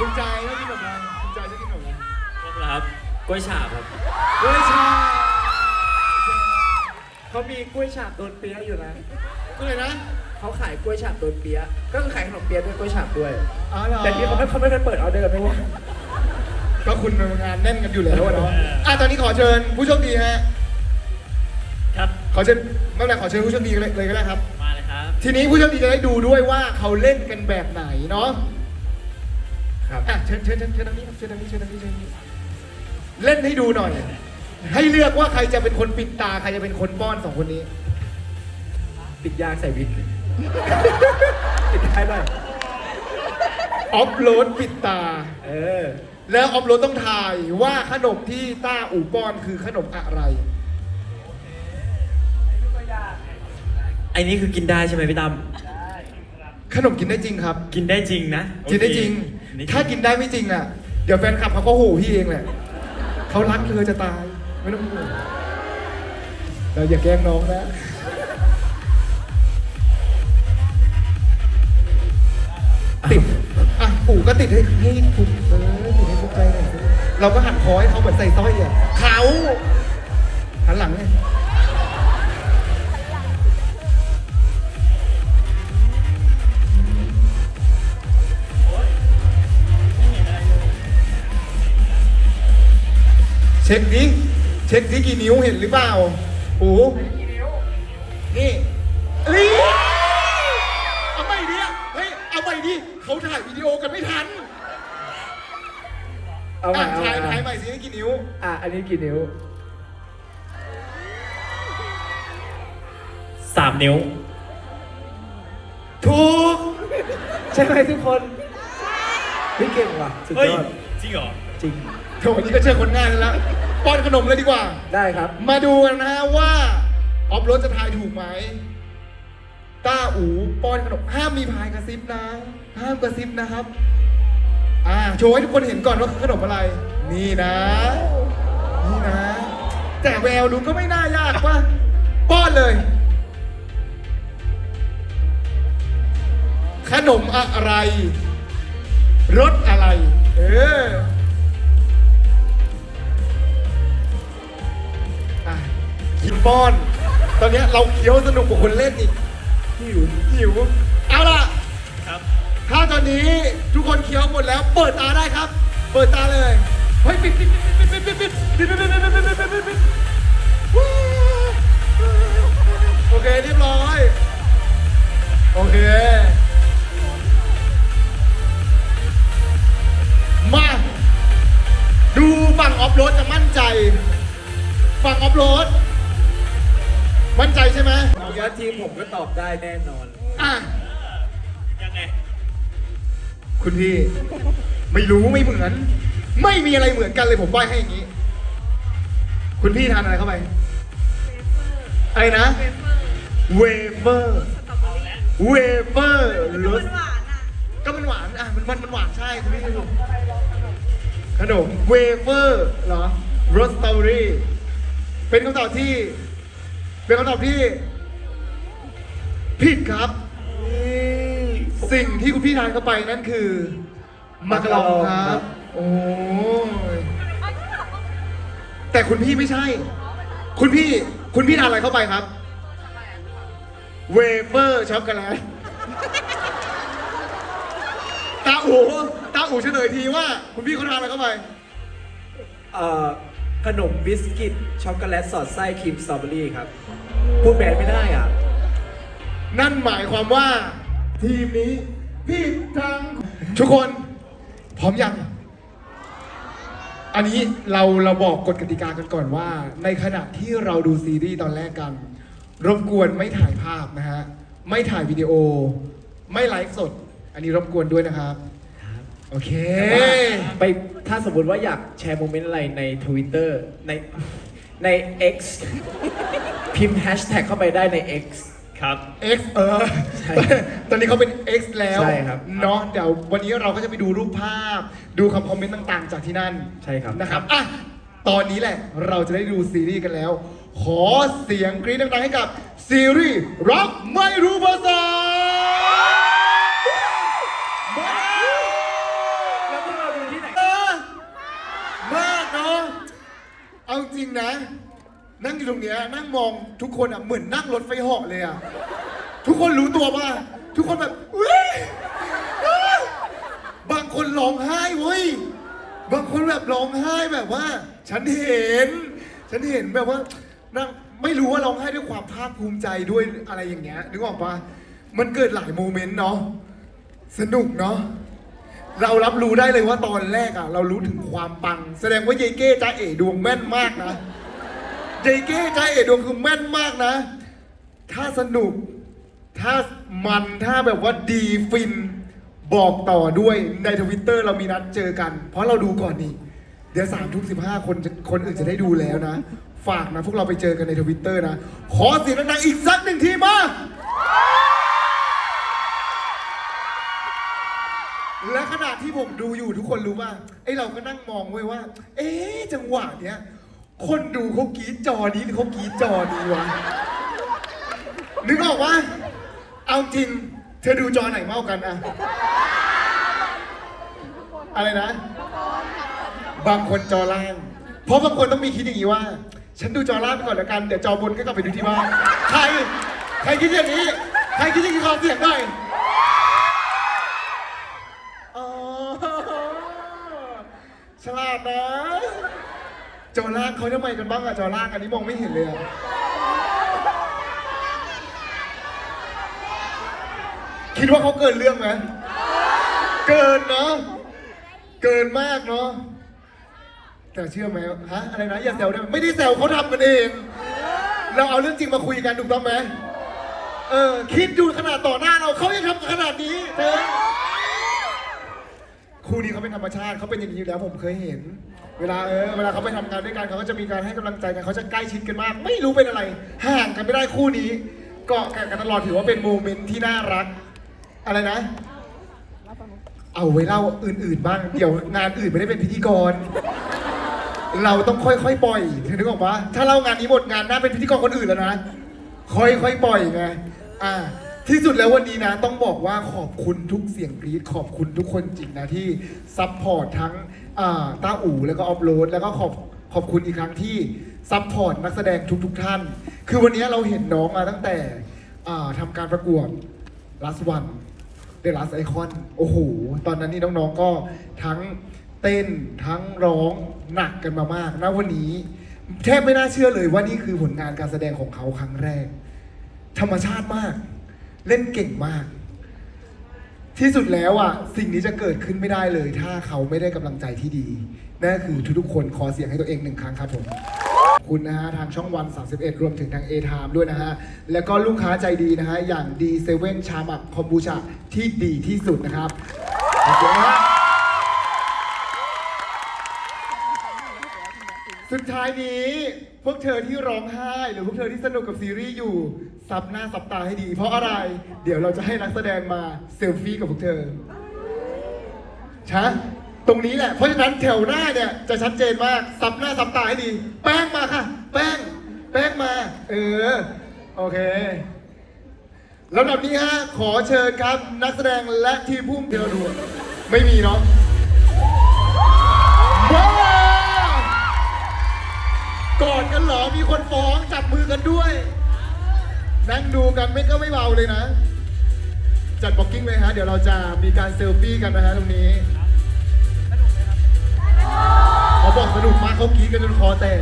ภูมิใจชอบกินขนมอะไรภูมิใจชอบกินขนมอะไรผมเหรอครับกล้วยฉาบครับกล้วยชาเขามีกล้วยฉาบโดนเปี๊ยะอยู่นะก็เลยนะเขาขายกล้วยฉาบโดนเปี๊ยะก็คือขายขนมเปี๊ยะด้วยกล้วยฉาบด้วย อ๋อเหรอแต่นี่เขาไม่เขาไม่เคยเปิดออเดอร์ไม่ว่าก็คุณงานแน่นกันอยู่แล้วอะเนาะอะตอนนี้ขอเชิญผู้โชคดีฮะครับขอเชิญไม่เป็นไรขอเชิญผู้โชคดีเลยเลยก็ได้ครับ มาเลยครับ ทีนี้ผู้โชคดีจะได้ดูด้วยว่าเขาเล่นกันแบบไหนเนาะ ครับอะเชิญเชิญเชิญเชิญทางนี้ครับเชิญทางนี้เชิญทางนี้เชิญทางนี้เล่นให้ดูหน่อย ให้เลือกว่าใครจะเป็นคนปิดตาใครจะเป็นคนป้อนสองคนนี้ ปิดยางใส่วิกปิดได้ด้วยออฟโหลดปิดตา เออ แล้วออฟโหลดต้องทายว่าขนมที่ต้าอู่ป้อนคือขนมอะไร ไอ้นี่คือกินได้ใช่ไหมพี่ตั้ม ขนมกินได้จริงครับ กินได้จริงนะกินได้จริง โอเคถ้ากินได้ไม่จริงอะ เดี๋ยวแฟนคลับเขาก็โหพี่เองแหละเขารักเธอจะตาย ไม่ต้องห่วงเราอย่าแกล้งน้องนะ ติด อะปู่ก็ติดให้ให้ถูกเออติดให้ถูกใจหน่อยสิเราก็หันคอให้เขาเหมือนใส่สร้อยอะเขาหันหลังเนี่ ช็คดิเช็คดิกี่นิ้วเห็นหรือเปล่าปู่นี่เอ้ยเอาไปดิเฮ้ยเอาไปดิเขาถ่ายวิดีโอกันไม่ทันเอาใหม่อะเอาใหถ่ายม่ถ่ายใหม่สินี่กี่นิ้ว อะอันนี้กี่นิ้ว สามนิ้ว ถูก ใช่ไหมทุกคนพี่เก่งว่ะสุดเฮ้ย ยอดจริงเหรอ จริง โถนี่ก็เชื่อคนง่ายแล้วป้อนขนมเลยดีกว่า ได้ครับ มาดูกันนะฮะว่าออฟโรถจะทายถูกไหมต้าอูป้อนขนมห้ามมีพายกระซิบนะ ห้ามกระซิบนะครับ อ่าโชว์ให้ทุกคนเห็นก่อนว่าคือขนมอะไร นี่นะ นี่นะ แต่แววดูก็ไม่น่ายากป่ะป้อนเลย ขนมอะไรรสอะไร เออ ป้อน ตอนเนี้ยเราเคี้ยวสนุกกว่าคนเล่นอีกหิวหิวเอาล่ะ ครับ ถ้าตอนนี้ทุกคนเคี้ยวหมดแล้ว เปิดตาได้ครับ เปิดตาเลยเฮ้ยปิดปิดปิดปิดปิดปิดปิดปิดปิดปิดปิดปิดปิดปิดปิดปิดปิดว้าวโอเคเรียบร้อย โอเค มา ดูฝั่งออฟโรดจะมั่นใจ ฝั่งออฟโรดมั่ นใจใช่ไหมเอาว่าทีมผมก็ตอบได้แน่นอน อะยังไง คุณพี่ ไม่รู้ไม่เหมือน ไม่มีอะไรเหมือนกันเลยผมใบให้อย่างนี้ คุณพี่ทานอะไรเข้าไปอะไรนะ เวเฟอร์เวเฟอร์รสก็มันหวานอะมันมันมันหวานใช่คุณพี่ถูกขนมเวเฟอร์เหรอรสสตรอเบอรี่เป็นคำตอบที่ เป็นคำตอบที่ผิดครับ สิ่งที่คุณพี่ทานเข้าไปนั่นคือมากะลองครับ โอ้ยแต่คุณพี่ไม่ใช่ คุณพี่คุณพี่ทานอะไรเข้าไปครับ เวเฟอร์ช็อกโกแลตตาอูตาอูเฉลยทีว่า คุณพี่เขาทานอะไรเข้าไป เอ่อ ขนมบิสกิตช็อกโกแลตสอดไส้ครีมสตรอเบอรี่ครับ พูดแบรนด์ไม่ได้อะ นั่นหมายความว่าทีมนี้ผิดทั้งทุกคนพร้อมยัง อันนี้เราเราบอกกฎกติกากันก่อนว่า ในขณะที่เราดูซีรีส์ตอนแรกกัน รบกวนไม่ถ่ายภาพนะฮะ ไม่ถ่ายวิดีโอ ไม่ไลฟ์สด อันนี้รบกวนด้วยนะครับ โอเค ไปถ้าสมมติว่าอยากแชร์โมเมนต์อะไรใน Twitter ในใน X พิมพ์แฮชแท็กเข้าไปได้ใน X ครับ X เออ ใช่ตอนนี้เขาเป็น X แล้วใช่ครับเนาะเดี๋ยววันนี้เราก็จะไปดูรูปภาพ ดูคำคอมเมนต์ต่างๆ จากที่นั่นใช่ครับ นะครับอะตอนนี้แหละเราจะได้ดูซีรีส์กันแล้ว ขอเสียงกรี๊ดดังๆให้กับซีรีส์รักไม่รู้ภาษา งนะ นั่งอยู่ตรงเนี้ยนั่งมองทุกคนอะเหมือนนั่งรถไฟเหาะเลยอะทุกคนรู้ตัวป่ะทุกคนแบบเว้ยบางคนร้องไห้เว้ยบางคนแบบร้องไห้แบบว่า ฉันเห็น ฉันเห็นแบบว่านั่งไม่รู้ว่าร้องไห้ด้วยความภาคภูมิใจด้วยอะไรอย่างเงี้ยนึกออกปะมันเกิดหลายโมเมนต์เนาะสนุกเนาะ เรารับรู้ได้เลยว่าตอนแรกอะ เรารู้ถึงความปัง แสดงว่าเยเก้จ้าเอ๋ดวงแม่นมากนะเยเก้จ้าเอ๋ดวงคือแม่นมากนะ ถ้าสนุก ถ้ามันถ้าแบบว่าดีฟิน บอกต่อด้วยในทวิตเตอร์เรามีนัดเจอกัน เพราะเราดูก่อนนี่เดี๋ยวสามทุ่มสิบห้าคนคนอื่นจะได้ดูแล้วนะ ฝากนะ พวกเราไปเจอกันในทวิตเตอร์นะ ขอเสียงดังๆอีกสักหนึ่งทีมา และขณะที่ผมดูอยู่ทุกคนรู้ว่าไอ้เราก็นั่งมองไว้ว่า เอ๊ะจังหวะเนี้ย คนดูเขากรีดจอนี้หรือเขากรีดจอนี้วะนึกออกว่า เอาจริง เธอดูจอไหนมากกันอะอะไรนะ บางคนจอล่าง เพราะบางคนต้องมีคิดอย่างนี้ว่า ฉันดูจอล่างไปก่อนแล้วกัน เดี๋ยวจอบนก็กลับไปดูที่บ้าน ใคร ใครคิดอย่างนี้ ใครคิดอย่างนี้ขอเสียงหน่อย จอล่างเขาทำไมกันบ้างอะจอล่างอันนี้มองไม่เห็นเลยอะคิดว่าเขาเกินเรื่องไหมเกินเนาะเกินมากเนาะแต่เชื่อไหมฮะอะไรนะอย่าแซวได้ไหมไม่ได้แซวเขาทำกันเอง เราเอาเรื่องจริงมาคุยกันถูกต้องไหมเออคิดดูขนาดต่อหน้าเราเขายังทำกันขนาดนี้เธอคู่นี้เขาเป็นธรรมชาติเขาเป็นอย่างนี้อยู่แล้วผมเคยเห็น เวลาเออเวลาเขาไปทำงานด้วยกันเขาก็จะมีการให้กำลังใจกันเขาจะใกล้ชิดกันมาก ไม่รู้เป็นอะไร ห่างกันไม่ได้คู่นี้ เกาะกันกันตลอดถือว่าเป็นโมเมนต์ที่น่ารัก อะไรนะ เอาไว้เล่าอื่นๆบ้าง เดี๋ยวงานอื่นไม่ได้เป็นพิธีกร เราต้องค่อยๆปล่อยเธอนึกออกปะถ้าเล่างานนี้หมดงานหน้าเป็นพิธีกรคนอื่นแล้วนะ ค่อยๆปล่อยไงอ่า ที่สุดแล้ววันนี้นะต้องบอกว่าขอบคุณทุกเสียงกรี๊ดขอบคุณทุกคนจริงนะที่ซัพพอร์ตทั้งอ่าต้าอู่แล้วก็ออฟโรดแล้วก็ขอบขอบคุณอีกครั้งที่ซัพพอร์ตนักแสดงทุก ๆท่าน คือวันนี้เราเห็นน้องมาตั้งแต่อ่าทำการประกวด last one The Last Icon โอ้โห ตอนนั้นนี่น้องๆก็ทั้งเต้นทั้งร้องหนักกันมามากนะวันนี้แทบไม่น่าเชื่อเลยว่านี่คือผลงานการแสดงของเขาครั้งแรก ธรรมชาติมาก เล่นเก่งมาก ที่สุดแล้วอะสิ่งนี้จะเกิดขึ้นไม่ได้เลย ถ้าเขาไม่ได้กำลังใจที่ดีนั่นคือทุกๆคนขอเสียงให้ตัวเองหนึ่งครั้งครับผมคุณนะฮะทางช่องวัน 31 รวมถึงทาง A Time ด้วยนะฮะ แล้วก็ลูกค้าใจดีนะฮะ อย่าง D7 ชามักคอมบูชาที่ดีที่สุดนะครับขอบคุณนะฮะสุดท้ายนี้พวกเธอที่ร้องไห้ หรือพวกเธอที่สนุกกับซีรีส์อยู่ ซับหน้าซับตาให้ดี เพราะอะไร เดี๋ยวเราจะให้นักแสดงมาเซลฟี่กับพวกเธอชะตรงนี้แหละ เพราะฉะนั้นแถวหน้าเนี่ยจะชัดเจนมากซับหน้าซับตาให้ดี แป้งมาค่ะ แป้ง แป้งมา เออ โอเคลำดับนี้ฮะ ขอเชิญครับ นักแสดงและทีมผู้เดียวดูไม่มีเนาะว้ากอดกันเหรอ มีคนฟ้องจับมือกันด้วย นั่งดูกันไม่ก็ไม่เบาเลยนะ จัดบ็อกกิ้งเลยฮะ เดี๋ยวเราจะมีการเซลฟี่กันนะฮะตรงนี้เขาบอกสนุกมากเขากรี๊ดกันจนคอแตก